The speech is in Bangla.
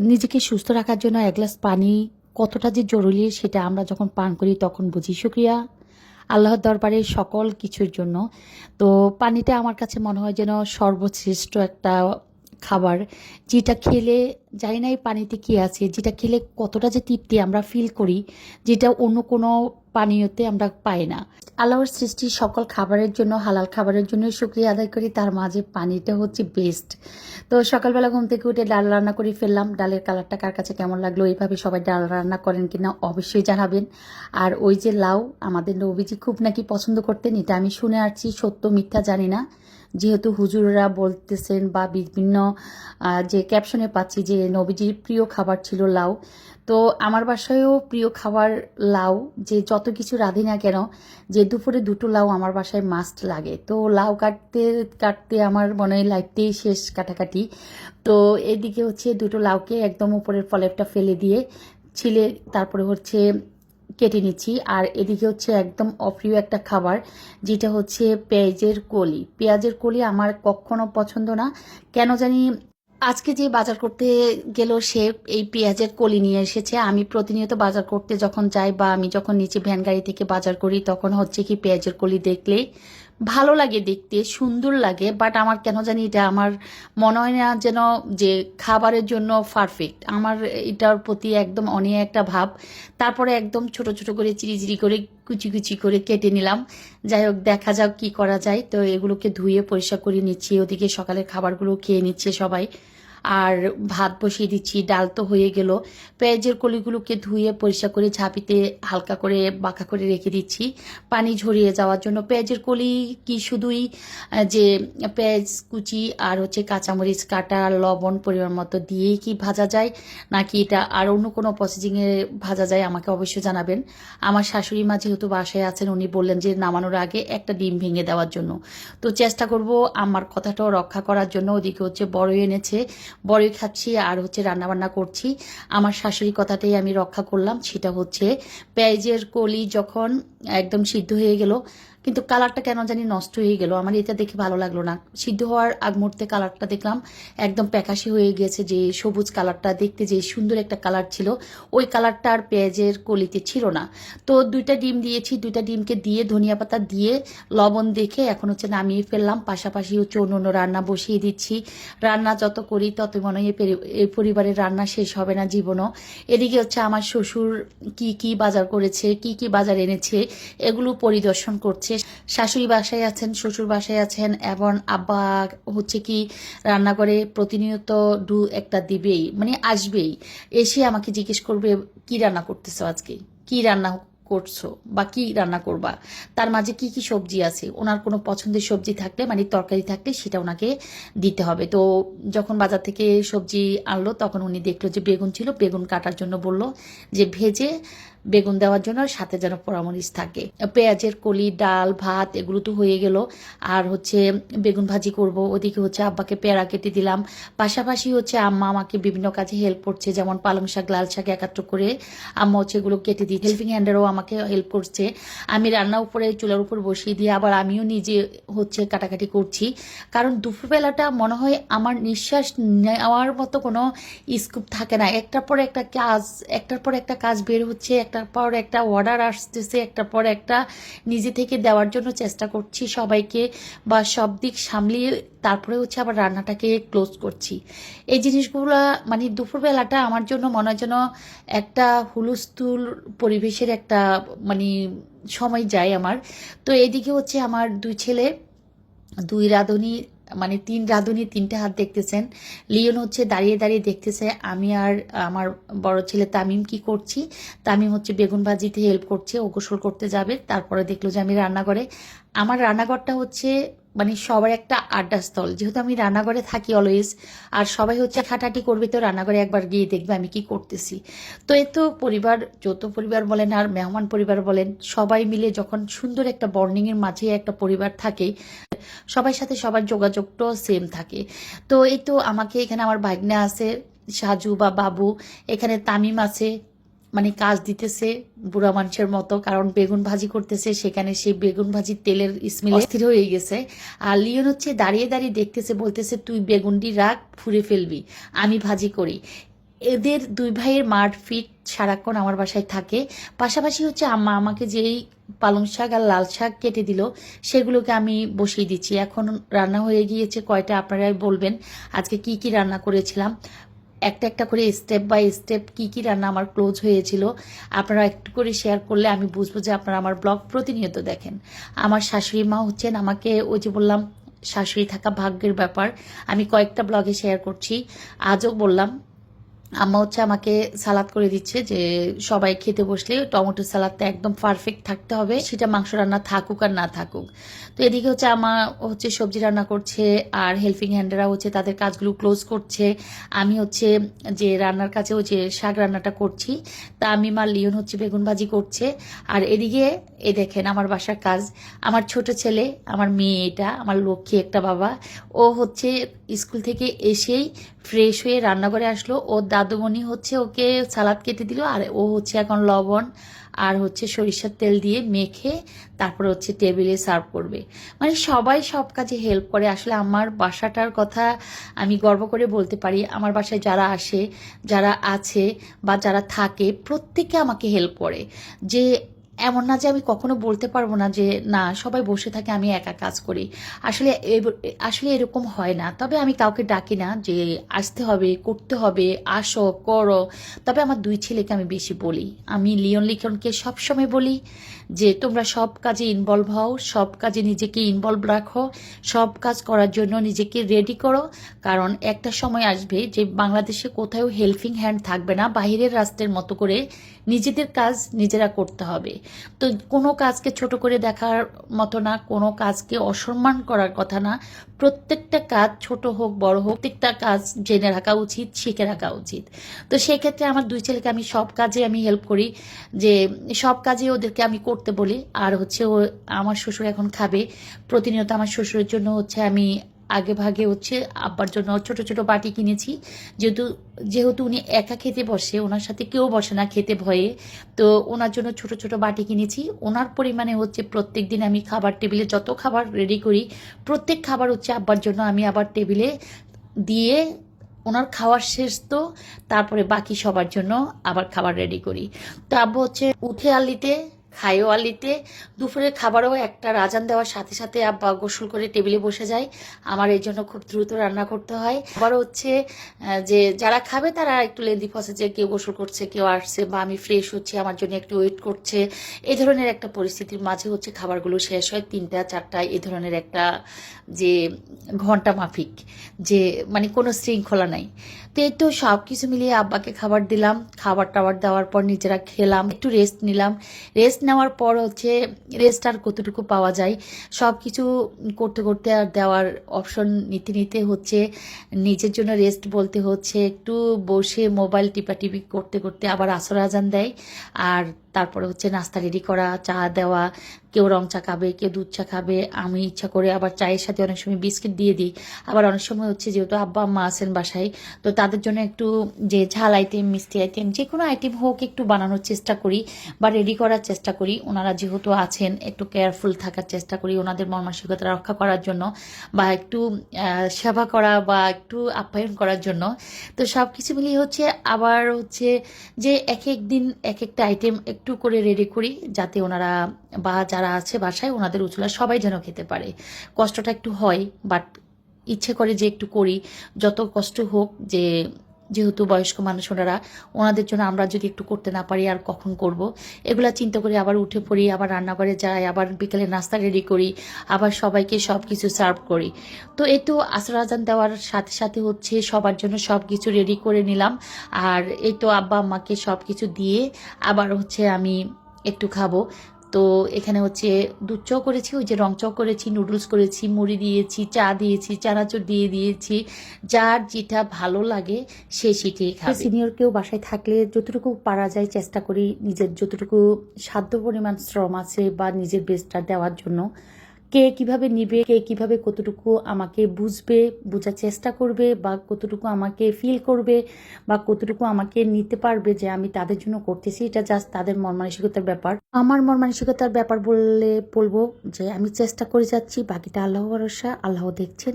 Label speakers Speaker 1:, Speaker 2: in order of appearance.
Speaker 1: নিজেকে সুস্থ রাখার জন্য এক গ্লাস পানি কতটা যে জরুরি সেটা আমরা যখন পান করি তখন বুঝি। সুক্রিয়া আল্লাহর দরবারে সকল কিছুর জন্য। তো পানিটা আমার কাছে মনে হয় যেন সর্বশ্রেষ্ঠ একটা খাবার যেটা খেলে জানি না এই পানিতে কী আছে, যেটা খেলে কতটা যে তৃপ্তি আমরা ফিল করি, যেটা অন্য কোনো পানীয়তে আমরা পাই না। আল্লাহর সৃষ্টি সকল খাবারের জন্য, হালাল খাবারের জন্য শুক্রিয়া আদায় করি। তার মাঝে পানিটা হচ্ছে বেস্ট তো সকালবেলা ঘুম থেকে উঠে ডাল রান্না করে ফেললাম। ডালের কালারটা কার কাছে কেমন লাগল এইভাবে সবাই ডাল রান্না করেন কিনা অবশ্যই জানাবেন। আর ওই যে লাউ, আমাদের নবীজি খুব নাকি পছন্দ করতেন, এটা আমি শুনে আসছি। সত্য মিথ্যা জানি না। যেহেতু হুজুররা বলতেছেন বা বিভিন্ন যে ক্যাপশনে পাচ্ছি যে নবীজির প্রিয় খাবার ছিল লাউ, তো আমার বাসায়ও প্রিয় খাবার লাউ, যে যত কিছু রাঁধি না কেন, যে দুপুরে দুটো লাউ আমার বাসায় মাস্ট লাগে। তো লাউ কাটতে কাটতে আমার মনে হয় লাইফতেই শেষ কাটাকাটি। তো এদিকে হচ্ছে দুটো লাউকে একদম উপরের ফলেরটা ফেলে দিয়ে, ছিলে, তারপরে হচ্ছে কেটে নিচ্ছি। আর এদিকে হচ্ছে একদম অপ্রিয় একটা খাবার, যেটা হচ্ছে পেঁয়াজের কলি। পেঁয়াজের কলি আমার কখনো পছন্দ না। কেন জানি আজকে যে বাজার করতে গেল, সে এই পেঁয়াজের কলি নিয়ে এসেছে। আমি প্রতিনিয়ত বাজার করতে যখন যাই বা আমি যখন নিচে ভ্যান গাড়ি থেকে বাজার করি, তখন হচ্ছে কি পেঁয়াজের কলি দেখলে ভালো লাগে দেখতে, সুন্দর লাগে বাট আমার কেন জানি এটা আমার মনে হয় না যেন যে খাবারের জন্য পারফেক্ট আমার এটার প্রতি একদম অনেক একটা ভাব। তারপরে একদম ছোট ছোট করে চিরি চিরি করে কুচি কুচি করে কেটে নিলাম। যাই হোক, দেখা যাক কি করা যায়। তো এগুলোকে ধুয়ে পরিষ্কার করে নিচ্ছি। ওদিকে সকালের খাবারগুলো খেয়ে নিচ্ছে সবাই। আর ভাত বসিয়ে দিচ্ছি, ডাল তো হয়ে গেল। পেঁয়াজের কলিগুলোকে ধুয়ে পরিষ্কার করে ঝাঁপিতে হালকা করে বাঁকা করে রেখে দিচ্ছি। পানি ঝরিয়ে যাওয়ার জন্য পেঁয়াজের কলি কি শুধুই যে পেঁয়াজ কুচি আর হচ্ছে কাঁচামরিচ, কাটা, লবণ পরিমাণ মতো দিয়েই কি ভাজা যায়, নাকি এটা আর অন্য কোনো প্রসেসিংয়ে ভাজা যায়, আমাকে অবশ্যই জানাবেন। আমার শাশুড়ি মা যেহেতু বাসায় আছেন, উনি বললেন যে নামানোর আগে একটা ডিম ভেঙে দেওয়ার জন্য। তো চেষ্টা করব আমার কথাটাও রক্ষা করার জন্য। ওদিকে হচ্ছে বড়ই এনেছে বড়ই খাচ্ছি আর হচ্ছে রান্নাবান্না করছি। আমার শাশুড়ি কথাটাই আমি রক্ষা করলাম, সেটা হচ্ছে পেঁয়াজের কলি যখন একদম সিদ্ধ হয়ে গেল কিন্তু কালারটা কেন জানি নষ্ট হয়ে গেল। আমার এটা দেখে ভালো লাগল না। সিদ্ধ হওয়ার আগ মুহূর্তে কালারটা দেখলাম। একদম প্যাকাশি হয়ে গিয়েছে যে সবুজ কালারটা দেখতে যে সুন্দর একটা কালার ছিল, ওই কালারটা আর পেঁয়াজের কলিতে ছিল না। তো দুইটা ডিম দিয়েছি। দুইটা ডিমকে দিয়ে, ধনিয়া পাতা দিয়ে, লবণ দেখে এখন হচ্ছে নামিয়ে ফেললাম। পাশাপাশি হচ্ছে অন্য অন্য রান্না বসিয়ে দিচ্ছি। রান্না যত করি তত মনে হয় এই পরিবারের রান্না শেষ হবে না জীবনও। এদিকে হচ্ছে আমার শ্বশুর কি কি বাজার করেছে, কি কি বাজার এনেছে, এগুলো পরিদর্শন করছে। শাশুড়ি বাসায় আছেন, শ্বশুর বাসায় আছেন, এবং আব্বা হচ্ছে কি রান্না করে প্রতিনিয়ত ডু একটা দিবেই মানে আসবেই। এসে আমাকে জিজ্ঞেস করবে, কি রান্না করতেছো আজকে? কি রান্না করছ? বা কি রান্না করবা? তার মাঝে কি কি সবজি আছে? ওনার কোনো পছন্দের সবজি থাকলে মানে তরকারি থাকলে, সেটা ওনাকে দিতে হবে। তো যখন বাজার থেকে সবজি আনলো, তখন উনি দেখল যে বেগুন ছিল, বেগুন কাটার জন্য বলল যে, ভেজে বেগুন দেওয়ার জন্য সাথে যেন পরামরিচ থাকে। পেঁয়াজের কলি, ডাল, ভাত এগুলো তো হয়ে গেল। আর হচ্ছে বেগুন ভাজি করব, ওদিকে হচ্ছে আব্বাকে পেয়ারা কেটে দিলাম। পাশাপাশি হচ্ছে আম্মা আমাকে বিভিন্ন কাজে হেল্প করছে, যেমন পালং শাক, লাল শাক একাত্র করে আম্মা হচ্ছে এগুলো কেটে দিই হেল্পিং হ্যান্ডেরও আমাকে হেল্প করছে। আমি রান্না উপরে, চুলার উপর বসিয়ে দিয়ে আবার আমিও নিজে হচ্ছে কাটাকাটি করছি। কারণ দুপুরবেলাটা মনে হয় আমার নিঃশ্বাস নেওয়ার মতো কোনো স্কোপ থাকে না। একটার পর একটা কাজ, একটার পর একটা কাজ বের হচ্ছে একটার পর একটা অর্ডার আসতেছে একটার পর একটা নিজে থেকে দেওয়ার জন্য চেষ্টা করছি সবাইকে বা সব দিক সামলিয়ে তারপরে হচ্ছে আবার রান্নাটাকে ক্লোজ করছি। এই জিনিসগুলো মানে দুপুরবেলাটা আমার জন্য মনে হয় যেন একটা হুলস্থুল পরিবেশের একটা মানে সময় যায় আমার। তো এদিকে হচ্ছে আমার দুই ছেলে, দুই রাঁধুনি মানে তিন রাঁধুনি, তিনটে হাত দেখতেছেন। লিওন হচ্ছে দাঁড়িয়ে দাঁড়িয়ে দেখতেছে, আমি আর আমার বড় ছেলে তামিম কি করছি? তামিম হচ্ছে বেগুন ভাজিতে হেল্প করছে, ও গোসল করতে যাবে, তারপরে দেখল যে আমি রান্নাঘরে। আমার রান্নাঘরটা হচ্ছে মানে সবার একটা আড্ডাস্থল। যেহেতু আমি রান্নাঘরে থাকি অলওয়েজ আর সবাই হচ্ছে খাটাটি করবে, তো রান্নাঘরে একবার গিয়ে দেখবে আমি কি করতেছি। তো এ তো পরিবার যত পরিবার বলেন আর মেহমান পরিবার বলেন, সবাই মিলে যখন সুন্দর একটা বর্নিংয়ের মাঝে একটা পরিবার থাকে, সবার সাথে সবার যোগাযোগটাও সেম থাকে। তো এই তো আমাকে এখানে আমার ভাগ্নে আছে, সাজু বা বাবু, এখানে তামিম আছে মানে কাজ দিতেছে বুড়া মানুষের মতো কারণ বেগুন ভাজি করতেছে সেখানে সেই বেগুন ভাজির তেলের স্মেল অস্থির হয়ে গেছে। আর লিওন হচ্ছে দাঁড়িয়ে দাঁড়িয়ে দেখতেছে বলতেছে তুই বেগুনটি রাখ ফুরে ফেলবি আমি ভাজি করি। এদের দুই ভাইয়ের মারপিট সারাক্ষণ আমার বাসায় থাকে। পাশাপাশি হচ্ছে আম্মা আমাকে যেই পালং শাক আর লাল শাক কেটে দিল সেগুলোকে আমি বসিয়ে দিচ্ছি। এখন রান্না হয়ে গিয়েছে কয়টা আপনারাই বলবেন আজকে কি কি রান্না করেছিলাম। একটা একটা করে স্টেপ বাই স্টেপ কি কি রান্না আমার ক্লোজ হয়েছিল। আপনারা একটু করে শেয়ার করলে আমি বুঝব যে আপনারা আমার ব্লগ প্রতিনিয়ত দেখেন। আমার শাশুড়ি মা হচ্ছেন আমাকে ওই যে বললাম, শাশুড়ি থাকা ভাগ্যের ব্যাপার। আমি কয়েকটা ব্লগে শেয়ার করছি। আজও বললাম আম্মা হচ্ছে আমাকে সালাদ করে দিচ্ছে যে সবাই খেতে বসলে টমেটো সালাদটা একদম পারফেক্ট থাকতে হবে, সেটা মাংস রান্না থাকুক আর না থাকুক। তো এদিকে হচ্ছে আমার হচ্ছে সবজি রান্না করছে আর হেল্পিং হ্যান্ডেরা হচ্ছে তাদের কাজগুলো ক্লোজ করছে। আমি হচ্ছে যে রান্নার কাছে হচ্ছে শাক রান্নাটা করছি, তা আমি মা লিওন হচ্ছে বেগুন ভাজি করছে। আর এদিকে এ দেখেন আমার বাসার কাজ। আমার ছোট ছেলে, আমার মেয়ে এটা, আমার লক্ষ্মী একটা বাবা। ও হচ্ছে স্কুল থেকে এসেই ফ্রেশ হয়ে রান্নাঘরে আসলো। ওর দাদুমণি হচ্ছে ওকে সালাদ কেটে দিল, আর ও হচ্ছে এখন লবণ আর হচ্ছে সরিষার তেল দিয়ে মেখে তারপরে হচ্ছে টেবিলে সার্ভ করবে। মানে সবাই সব কাজে হেল্প করে। আসলে আমার বাসাটার কথা আমি গর্ব করে বলতে পারি, আমার বাসায় যারা আসে, যারা আছে বা যারা থাকে, প্রত্যেকে আমাকে হেল্প করে। যে এমন না যে আমি কখনো বলতে পারব না যে, না, সবাই বসে থাকে, আমি একা কাজ করি। আসলে আসলে এরকম হয় না। তবে আমি কাউকে ডাকি না যে, আসতে হবে, করতে হবে, আসো, করো। তবে আমার দুই ছেলেকে আমি বেশি বলি। আমি লিওন লিখনকে সবসময় বলি যে, তোমরা সব কাজে ইনভলভ হও, সব কাজে নিজেকে ইনভলভ রাখো, সব কাজ করার জন্য নিজেকে রেডি করো। কারণ একটা সময় আসবে যে, বাংলাদেশে কোথাও হেল্পিং হ্যান্ড থাকবে না, বাহিরের রাষ্ট্রের মতো করে নিজেদের কাজ নিজেরা করতে হবে। তো কোনো কাজকে ছোট করে দেখার মতো না, কোনো কাজকে অসম্মান করার কথা না। প্রত্যেকটা কাজ ছোট হোক, বড় হোক, প্রত্যেকটা কাজ জেনে রাখা উচিত, শিখে রাখা উচিত। তো সেক্ষেত্রে আমার দুই ছেলেকে আমি সব কাজে আমি হেল্প করি যে, সব কাজে ওদেরকে আমি করতে বলি। আর হচ্ছে ও, আমার শ্বশুর এখন খাবে। প্রতিনিয়ত আমার শ্বশুরের জন্য হচ্ছে আমি আগে ভাগে হচ্ছে আব্বার জন্য ছোট ছোট বাটি কিনেছি। যেহেতু যেহেতু উনি একা খেতে বসে, ওনার সাথে কেউ বসে না খেতে ভয়ে, তো ওনার জন্য ছোট ছোট বাটি কিনেছি। ওনার পরিমাণে হচ্ছে প্রত্যেক দিন আমি খাবার টেবিলে যত খাবার রেডি করি, প্রত্যেক খাবার হচ্ছে আব্বার জন্য আমি আবার টেবিলে দিয়ে ওনার খাওয়ার শেষ তো, তারপরে বাকি সবার জন্য আবার খাবার রেডি করি। তো আব্বু হচ্ছে উঠে আলিতে খায়ও আলিতে দুপুরের খাবারও একটা রাজান দেওয়ার সাথে সাথে আব্বা গোসল করে টেবিলে বসে যায়। আমার এই জন্য খুব দ্রুত রান্না করতে হয়। আবার হচ্ছে যে যারা খাবে তারা একটু লেন্দি যে কেউ গোসল করছে, কেউ আসছে বা আমি ফ্রেশ হচ্ছি, আমার জন্য একটু ওয়েট করছে। এই ধরনের একটা পরিস্থিতির মাঝে হচ্ছে খাবারগুলো শেষ হয় তিনটা, চারটা, এ ধরনের একটা যে ঘণ্টা মাফিক, যে মানে কোনো শৃঙ্খলা নাই। তো এই তো সব কিছু মিলিয়ে আব্বাকে খাবার দিলাম। খাবার টাবার দেওয়ার পর নিজেরা খেলাম, একটু রেস্ট নিলাম। রেস্ট নেওয়ার পর হচ্ছে রেস্ট আর কতটুকু পাওয়া যায় সব কিছু করতে করতে আর দেওয়ার অপশন নিতে নিতে হচ্ছে, নিজের জন্য রেস্ট বলতে হচ্ছে, একটু বসে মোবাইল টিপাটিপি করতে করতে আবার আসর আজান দেয়। আর তারপরে হচ্ছে নাস্তা রেডি করা, চা দেওয়া, কেউ রং চা খাবে, কেউ দুধ চা খাবে, আমি ইচ্ছা করে আবার চায়ের সাথে অনেক সময় বিস্কিট দিয়ে দিই। আবার অনেক সময় হচ্ছে যেহেতু আব্বা, আম্মা আছেন বাসায়, তো তাদের জন্য একটু যে ঝাল আইটেম মিষ্টি আইটেম যে কোনো আইটেম হোক একটু বানানোর চেষ্টা করি বা রেডি করার চেষ্টা করি। ওনারা যেহেতু আছেন, একটু কেয়ারফুল থাকার চেষ্টা করি ওনাদের মন মানসিকতা রক্ষা করার জন্য বা একটু সেবা করা বা একটু আপ্যায়ন করার জন্য। তো সব কিছু মিলিয়ে হচ্ছে আবার হচ্ছে যে এক এক দিন এক একটা আইটেম একটু করে রেডি করি, যাতে ওনারা বা যারা আছে বাসায় ওনাদের উচলা সবাই যেন খেতে পারে। কষ্টটা একটু হয় বাট ইচ্ছে করে যে একটু করি। যত কষ্ট হোক যে যেহেতু বয়স্ক মানুষ ওনারা, ওনাদের জন্য আমরা যদি একটু করতে না পারি, আর কখন করব? এগুলা চিন্তা করে আবার উঠে পড়ি, আবার রান্নাঘরে যাই, আবার বিকেলে নাস্তা রেডি করি, আবার সবাইকে সব কিছু সার্ভ করি। তো এই তো আসর আজান দেওয়ার সাথে সাথে হচ্ছে সবার জন্য সব কিছু রেডি করে নিলাম। আর এই তো আব্বা, আম্মাকে সব কিছু দিয়ে আবার হচ্ছে আমি একটু খাব। তো এখানে হচ্ছে দুধ চও করেছি ওই যে রং চও করেছি নুডলস করেছি মুড়ি দিয়েছি চা দিয়েছি চানাচুর দিয়ে দিয়েছি। যার যেটা ভালো লাগে সে সেটি খাবে। সিনিয়র কেউ বাসায় থাকলে যতটুকু পারা যায় চেষ্টা করি নিজের যতটুকু সাধ্য পরিমাণ শ্রম আছে বা নিজের বেস্টটা দেওয়ার জন্য। কে কীভাবে নিবে, কে কীভাবে কতটুকু আমাকে বুঝবে, বোঝার চেষ্টা করবে বা কতটুকু আমাকে ফিল করবে বা কতটুকু আমাকে নিতে পারবে যে আমি তাদের জন্য করতেছি, এটা জাস্ট তাদের মন মানসিকতার ব্যাপার। আমার মন মানসিকতার ব্যাপার বললে বলব যে আমি চেষ্টা করে যাচ্ছি, বাকিটা আল্লাহ ভরসা, আল্লাহ দেখছেন।